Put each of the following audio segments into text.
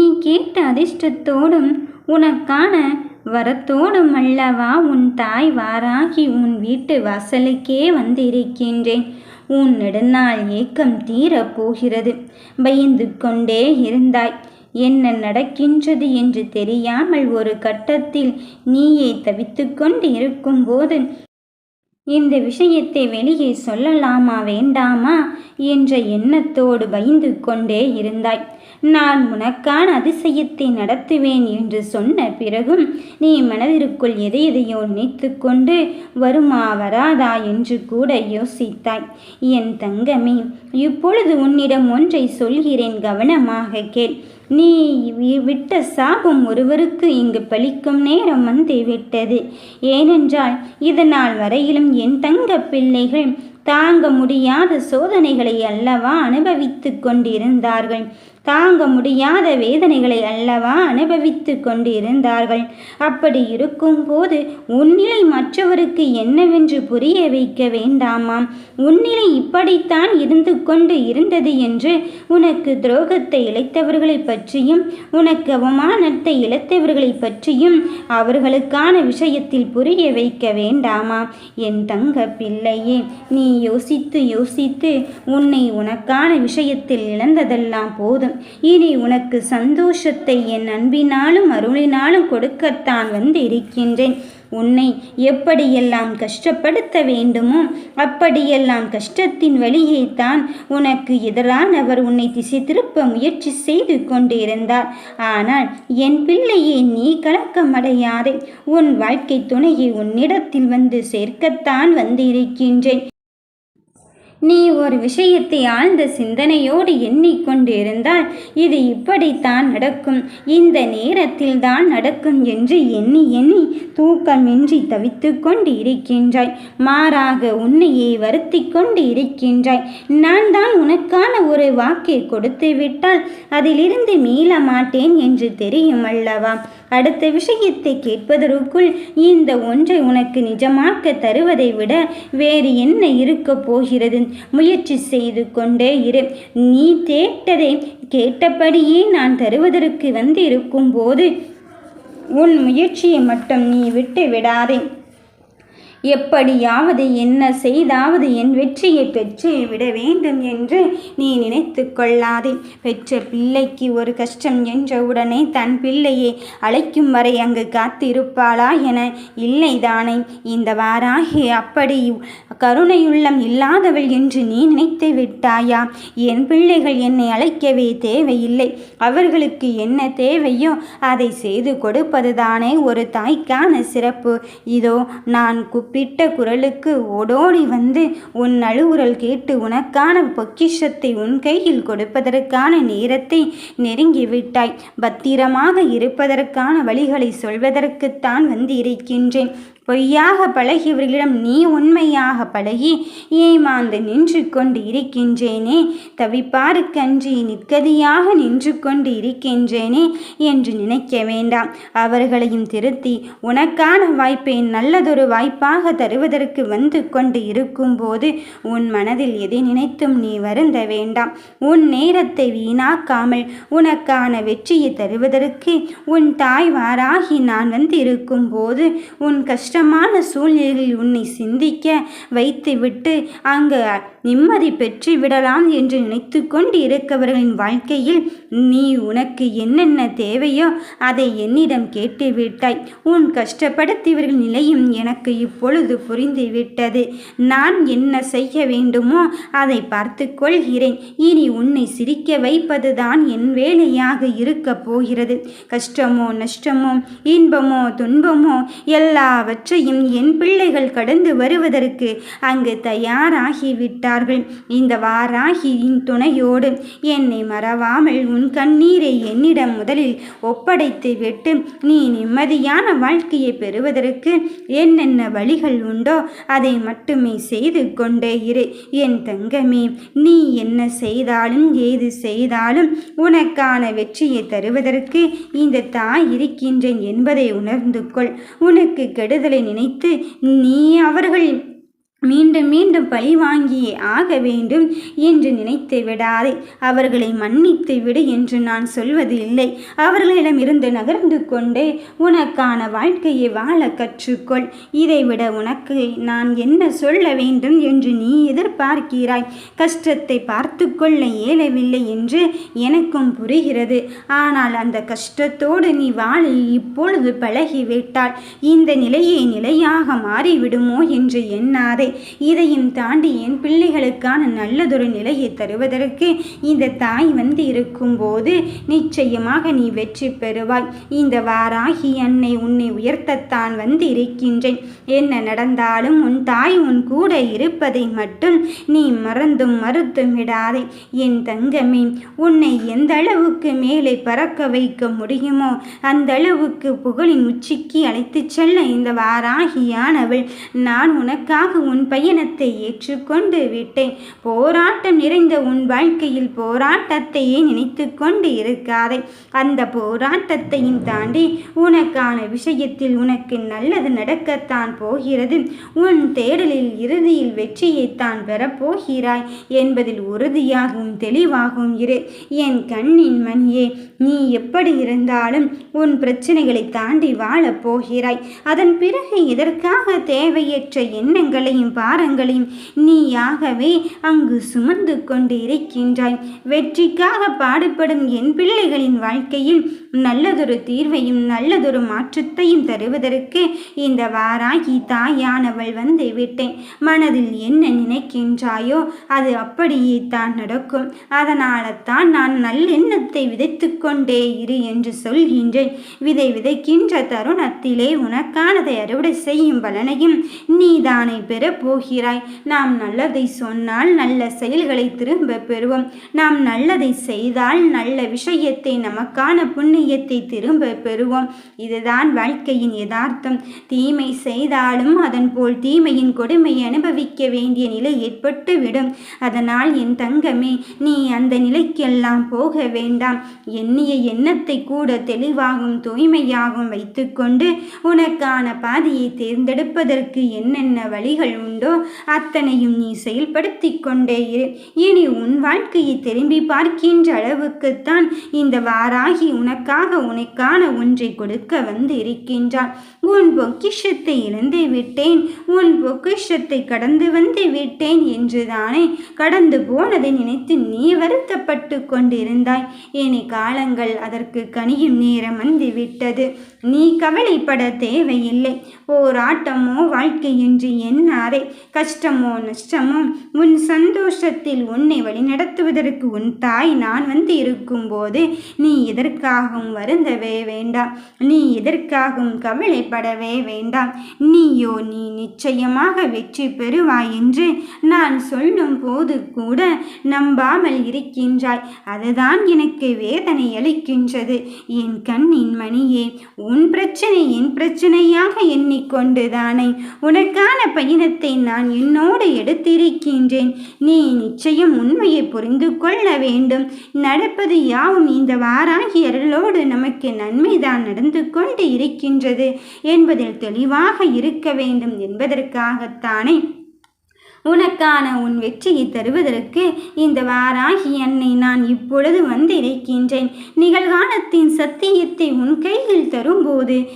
நீ கேட்ட அதிர்ஷ்டத்தோடும் உனக்கான வரத்தோடும் அல்லவா? உன் தாய் வாராகி உன் வீட்டு வாசலுக்கே வந்திருக்கின்றேன். உன் நெடுநாள் ஏக்கம் தீரப் போகிறது. பயந்து கொண்டே இருந்தாய். என்ன நடக்கின்றது என்று தெரியாமல் ஒரு கட்டத்தில் நீயே தவித்து கொண்டு இருக்கும்போது இந்த விஷயத்தை வெளியே சொல்லலாமா வேண்டாமா என்ற எண்ணத்தோடு பயந்து கொண்டே இருந்தாய். நான் உனக்கான அதிசயத்தை நடத்துவேன் என்று சொன்ன பிறகும் நீ மனதிற்குள் எதை எதையோ நினைத்து கொண்டு வருமா வராதா என்று கூட யோசித்தாய். என் தங்கமே இப்பொழுது உன்னிடம் ஒன்றை சொல்கிறேன் கவனமாக கேள். நீ விட்ட சாபம் ஒருவருக்கு இங்கு பலிக்கும் நேரம் வந்து விட்டது. ஏனென்றால் இதனால் வரையிலும் என் தங்க பிள்ளைகள் தாங்க முடியாத சோதனைகளை அல்லவா அனுபவித்து கொண்டிருந்தார்கள். தாங்க முடியாத வேதனைகளை அல்லவா அனுபவித்து கொண்டு இருந்தார்கள் அப்படி இருக்கும்போது உன்னிலை மற்றவருக்கு என்னவென்று புரிய வைக்க வேண்டாமாம். உன்னிலை இப்படித்தான் இருந்து கொண்டு இருந்தது என்று உனக்கு துரோகத்தை இழைத்தவர்களை பற்றியும் உனக்கு அவமானத்தை இழைத்தவர்களை பற்றியும் அவர்களுக்கான விஷயத்தில் புரிய வைக்க வேண்டாமா? என் தங்க பிள்ளையே நீ யோசித்து யோசித்து உன்னை உனக்கான விஷயத்தில் இழந்ததெல்லாம் போதும். இனி உனக்கு சந்தோஷத்தை என் அன்பினாலும் அருளினாலும் கொடுக்கத்தான் வந்து இருக்கின்றேன் உன்னை எப்படியெல்லாம் கஷ்டப்படுத்த வேண்டுமோ அப்படியெல்லாம் கஷ்டத்தின் வழியே தான் உனக்கு எதிரானவர் உன்னை திசை திருப்ப முயற்சி செய்து கொண்டிருந்தார். ஆனால் என் பிள்ளையே நீ கலக்கமடையாதே உன் வாழ்க்கை துணையை உன்னிடத்தில் வந்து சேர்க்கத்தான் வந்திருக்கின்றேன். நீ ஒரு விஷயத்தை ஆழ்ந்த சிந்தனையோடு எண்ணிக்கொண்டிருந்தால் இது இப்படித்தான் நடக்கும். இந்த நேரத்தில் தான் நடக்கும் என்று எண்ணி எண்ணி தூக்கமின்றி தவித்து கொண்டு இருக்கின்றாய் மாறாக உன்னையே வருத்தி கொண்டு இருக்கின்றாய் நான் தான் உனக்கான ஒரு வாக்கை கொடுத்து விட்டால் அதிலிருந்து மீள மாட்டேன் என்று தெரியும் அல்லவா? அடுத்த விஷயத்தை கேட்பதற்குள் இந்த ஒன்றை உனக்கு நிஜமாக்க தருவதை விட வேறு என்ன இருக்கப் போகிறது? முயற்சி செய்து கொண்டே இரு. நீ கேட்டதை கேட்டபடியே நான் தருவதற்கு வந்து இருக்கும்போது உன் முயற்சியை மட்டும் நீ விட்டு விடாதே. எப்படியாவது என்ன செய்தாவது என் வெற்றியை பெற்று விட வேண்டும் என்று நீ நினைத்து கொள்ளாதே. பெற்ற பிள்ளைக்கு ஒரு கஷ்டம் என்றவுடனே தன் பிள்ளையை அழைக்கும் வரை அங்கு காத்திருப்பாளா என இல்லைதானே. இந்த வாராகி அப்படி கருணையுள்ளம் இல்லாதவள் என்று நீ நினைத்து விட்டாயா? என் பிள்ளைகள் என்னை அழைக்கவே தேவையில்லை. அவர்களுக்கு என்ன தேவையோ அதை செய்து கொடுப்பதுதானே ஒரு தாய்க்கான சிறப்பு. இதோ நான் குப் கூப்பிட்ட குரலுக்கு ஓடோடி வந்து உன் நழுவுரல் கேட்டு உனக்கான பொக்கிஷத்தை உன் கையில் கொடுப்பதற்கான நேரத்தை நெருங்கிவிட்டாய் பத்திரமாக இருப்பதற்கான வழிகளை சொல்வதற்குத்தான் வந்து இருக்கின்றேன் பொய்யாக பழகியவர்களிடம் நீ உண்மையாக பழகி ஏமாந்து நின்று கொண்டு இருக்கின்றேனே. தவிப்பாருக்கன்றி நிற்கதியாக நின்று கொண்டு இருக்கின்றேனே என்று நினைக்க வேண்டாம். அவர்களையும் திருத்தி உனக்கான வாய்ப்பை நல்லதொரு வாய்ப்பாக தருவதற்கு வந்து கொண்டு இருக்கும்போது உன் மனதில் எதை நினைத்தும் நீ வருந்த வேண்டாம். உன் நேரத்தை வீணாக்காமல் உனக்கான வெற்றியை தருவதற்கு உன் தாய் வாராகி நான் வந்து இருக்கும்போது உன் கஷ்டம் கஷ்டமான சூழ்நிலைகளில் உன்னை சிந்திக்க வைத்துவிட்டு அங்கு நிம்மதி பெற்று விடலாம் என்று நினைத்து கொண்டு இருக்கவர்களின் வாழ்க்கையில் நீ உனக்கு என்னென்ன தேவையோ அதை என்னிடம் கேட்டுவிட்டாய். உன் கஷ்டப்படுத்தியவர்கள் நிலையும் எனக்கு இப்பொழுது புரிந்துவிட்டது. நான் என்ன செய்ய வேண்டுமோ அதை பார்த்து கொள்கிறேன். இனி உன்னை சிரிக்க வைப்பதுதான் என் வேலையாக இருக்க போகிறது. கஷ்டமோ நஷ்டமோ இன்பமோ துன்பமோ எல்லாவற்றையும் என் பிள்ளைகள் கடந்து வருவதற்கு அங்கு தயாராகி விட்டார்கள் இந்த வாராகியின் துணையோடு என்னை மறவாமல் உன் கண்ணீரை என்னிடம் முதலில் ஒப்படைத்து விட்டு நீ நிம்மதியான வாழ்க்கையை பெறுவதற்கு என்னென்ன வழிகள் உண்டோ அதை மட்டுமே செய்து கொண்டே இரு. என் தங்கமே நீ என்ன செய்தாலும் ஏது செய்தாலும் உனக்கான வெற்றியை தருவதற்கு இந்த தாய் இருக்கின்றேன் என்பதை உணர்ந்து கொள். உனக்கு கெடுதல் நினைத்து நீ அவர்கள் மீண்டும் மீண்டும் பழி வாங்கியே ஆக வேண்டும் என்று நினைத்து விடாதே. அவர்களை மன்னித்து விடு என்று நான் சொல்வது இல்லை அவர்களிடமிருந்து நகர்ந்து கொண்டே உனக்கான வாழ்க்கையை வாழ கற்றுக்கொள். இதைவிட உனக்கு நான் என்ன சொல்ல வேண்டும் என்று நீ எதிர்பார்க்கிறாய். கஷ்டத்தை பார்த்து கொள்ள இயலவில்லை என்று எனக்கும் புரிகிறது. ஆனால் அந்த கஷ்டத்தோடு நீ வாழ இப்பொழுது பழகிவிட்டால் இந்த நிலையே நிலையாக மாறிவிடுமோ என்று எண்ணாதே. இதையும் தாண்டி என் பிள்ளைகளுக்கான நல்லதொரு நிலையை தருவதற்கு இந்த தாய் வந்து இருக்கும்போது நிச்சயமாக நீ வெற்றி பெறுவாய். இந்த வாராகி அன்னை உன்னை உயர்த்தத்தான் வந்து இருக்கின்றேன் என்ன நடந்தாலும் உன் தாய் உன் கூட இருப்பதை மட்டும் நீ மறந்தும் மறுத்தும் விடாதே. என் தங்கமே உன்னை எந்த அளவுக்கு மேலே பறக்க வைக்க முடியுமோ அந்த அளவுக்கு புகழின் உச்சிக்கு அழைத்துச் செல்ல இந்த வாராகியானவள். நான் உனக்காக உன் பயணத்தை ஏற்றுக்கொண்டு விட்டேன். போராட்டம் நிறைந்த உன் வாழ்க்கையில் போராட்டத்தையே நினைத்து கொண்டு இருக்காதே. அந்த போராட்டத்தையும் தாண்டி உனக்கான விஷயத்தில் உனக்கு நல்லது நடக்கத்தான் போகிறது. உன் தேடலில் இறுதியில் வெற்றியைத்தான் பெறப்போகிறாய் என்பதில் உறுதியாகவும் தெளிவாகவும் இரு. என் கண்ணின் மணியே நீ எப்படி இருந்தாலும் உன் பிரச்சனைகளை தாண்டி வாழப் போகிறாய். அதன் பிறகு இதற்காக தேவையற்ற எண்ணங்களையும் பாரங்களையும் நீயாகவே அங்கு சுமந்து கொண்டு இருக்கின்றாய் வெற்றிக்காக பாடுபடும் என் பிள்ளைகளின் வாழ்க்கையில் நல்லதொரு தீர்வையும் நல்லதொரு மாற்றத்தையும் தருவதற்கு இந்த வாராகி தாயானவள் வந்து விட்டேன். மனதில் என்ன நினைக்கின்றாயோ அது அப்படியே தான் நடக்கும். அதனால தான் நான் நல்லெண்ணத்தை விதைத்து கொண்டே இரு என்று சொல்கின்றேன். விதை விதைக்கின்ற தருணத்திலே உனக்கானதை அறுவடை செய்யும் பலனையும் நீதானே போகிறாய். நாம் நல்லதை சொன்னால் நல்ல செயல்களை திரும்ப பெறுவோம். நாம் நல்லதை செய்தால் நல்ல விஷயத்தை நமக்கான புண்ணியத்தை திரும்ப பெறுவோம். இதுதான் வாழ்க்கையின் யதார்த்தம். தீமை செய்தாலும் அதன் போல் தீமையின் கொடுமை அனுபவிக்க வேண்டிய நிலை ஏற்பட்டு விடும். அதனால் என் தங்கமே நீ அந்த நிலைக்கெல்லாம் போக வேண்டாம். எண்ணிய எண்ணத்தை கூட தெளிவாகவும் தூய்மையாகவும் வைத்துக்கொண்டு உனக்கான பாதையை தேர்ந்தெடுப்பதற்கு என்னென்ன வழிகள் உண்டோ? அத்தனையும் நீ செயல்படுத்தி கொண்டே இரு. இனி உன் வாழ்க்கையை திரும்பி பார்க்கின்ற அளவுக்குத்தான் இந்த வாராகி உனக்காக உனக்கான ஒன்றை கொடுக்க வந்து இருக்கின்றான் உன் பொக்கிஷத்தை இழந்து விட்டேன். உன் பொக்கிஷத்தை கடந்து வந்து விட்டேன் என்றுதானே கடந்து போனதை நினைத்து நீ வருத்தப்பட்டு கொண்டிருந்தாய். இனி காலங்கள் அதற்கு கனியும் நேரம் வந்து விட்டது. நீ கவலைப்பட தேவையில்லை. போராட்டமோ வாழ்க்கை என்று எண்ணாதே கஷ்டமோ நஷ்டமோ உன் சந்தோஷத்தில் உன்னை வழிநடத்துவதற்கு உன் தாய் நான் வந்து இருக்கும்போது நீ எதற்காகவும் வருந்தவே வேண்டாம். நீ எதற்காகவும் கவலைப்படவே வேண்டாம். நீயோ நீ நிச்சயமாக வெற்றி பெறுவாய் என்று நான் சொல்லும் போது கூட நம்பாமல் இருக்கின்றாய். அதுதான் எனக்கு வேதனை அளிக்கின்றது. என் கண்ணின் மணியே உன் பிரச்சனை என் பிரச்சனையாக எண்ணிக்கொண்டுதானே உனக்கான பயணத்தை நான் என்னோடு எடுத்திருக்கின்றேன். நீ நிச்சயம் உண்மையை புரிந்து கொள்ள வேண்டும். நடப்பது யாவும் இந்த வாராகி அருளோடு நமக்கு நன்மைதான் நடந்து கொண்டு இருக்கின்றது என்பதில் தெளிவாக இருக்க வேண்டும் என்பதற்காகத்தானே உனக்கான உன் வெற்றியை தருவதற்கு இந்த வாராகி என்னை நான் இப்பொழுது வந்திருக்கின்றேன். நிகழ்காலத்தின் சத்தியத்தை உன் கையில் தரும்போது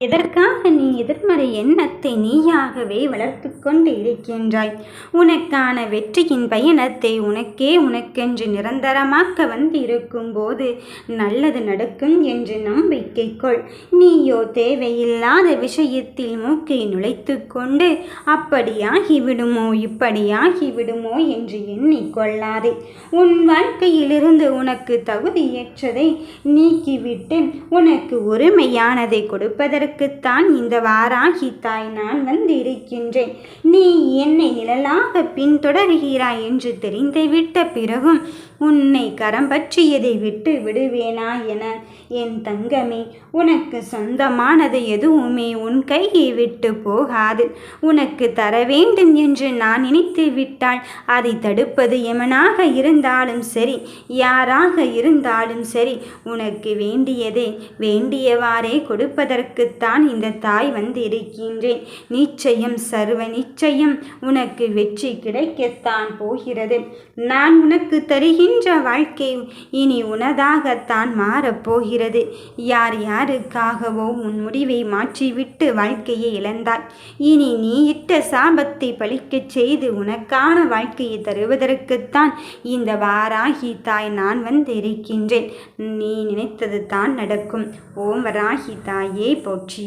எதற்காக நீ எதிர்மறை எண்ணத்தை நீயாகவே வளர்த்து கொண்டு இருக்கின்றாய்? உனக்கான வெற்றியின் பயணத்தை உனக்கே உனக்கென்று நிரந்தரமாக்க வந்து இருக்கும்போது நல்லது நடக்கும் என்று நம்பிக்கை கொள். நீயோ தேவையில்லாத விஷயத்தில் மூக்கை நுழைத்து கொண்டு அப்படியாகி விடுமோ இப்படியாகி விடுமோ என்று எண்ணிக்கொள்ளாதே உன் வாழ்க்கையிலிருந்து உனக்கு தகுதியற்றதை நீக்கிவிட்டு உனக்கு ஒருமையானதை கொடுப்பதற்கு அதற்குத்தான் இந்த வாராகி தாய் நான் வந்திருக்கின்றேன். நீ என்னை நிழலாக பின்தொடர்கிறாய் என்று தெரிந்துவிட்ட பிறகும் உன்னை கரம் பற்றியதை விட்டு விடுவேனா என என் தங்கமே உனக்கு சொந்தமானது எதுவுமே உன் கையை விட்டு போகாது. உனக்கு தர வேண்டும் என்று நான் நினைத்து விட்டால் அதை தடுப்பது எமனாக இருந்தாலும் சரி யாராக இருந்தாலும் சரி உனக்கு வேண்டியதே வேண்டியவாறே கொடுப்பதற்கு தான் இந்த தாய் வந்து இருக்கின்றேன் நிச்சயம் சர்வ நிச்சயம் உனக்கு வெற்றி கிடைக்கத்தான் போகிறது. நான் உனக்கு தருகின்ற வாழ்க்கை இனி உனதாகத்தான் மாறப்போகிறது யார் யாருக்காகவோ உன் முடிவை மாற்றிவிட்டு வாழ்க்கையை இழந்தாய் இனி நீ இட்ட சாபத்தை பழிக்கச் செய்து உனக்கான வாழ்க்கையை தருவதற்குத்தான் இந்த வாராகி தாய் நான் வந்து இருக்கின்றேன் நீ நினைத்தது தான் நடக்கும். ஓம் வராகி தாயே போற்றி. പക്ഷി